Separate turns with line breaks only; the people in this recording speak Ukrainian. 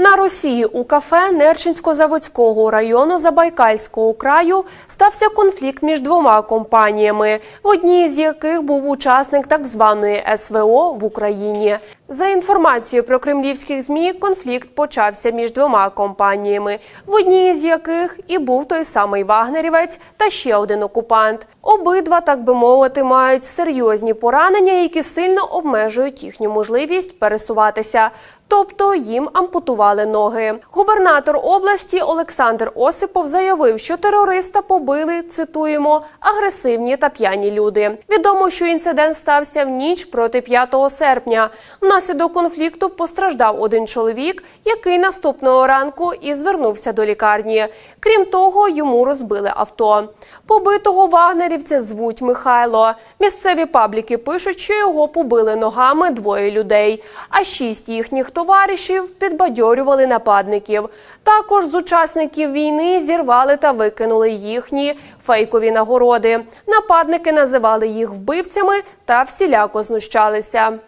На Росії у кафе Нерчинсько-Заводського району Забайкальського краю стався конфлікт між двома компаніями, в одній з яких був учасник так званої СВО в Україні. За інформацією про кремлівських змі, конфлікт почався між двома компаніями, в одній з яких і був той самий вагнерівець та ще один окупант. Обидва, так би мовити, мають серйозні поранення, які сильно обмежують їхню можливість пересуватися. Тобто їм ампутували ноги. Губернатор області Олександр Осипов заявив, що терориста побили, цитуємо, агресивні та п'яні люди. Відомо, що інцидент стався в ніч проти 5 серпня. Внаслідок конфлікту постраждав один чоловік, який наступного ранку і звернувся до лікарні. Крім того, йому розбили авто. Побитого вагнерівця звуть Михайло. Місцеві пабліки пишуть, що його побили ногами двоє людей, а шість їхніх товаришів підбадьорювали нападників. Також з учасників війни зірвали та викинули їхні фейкові нагороди. Нападники називали їх вбивцями та всіляко знущалися.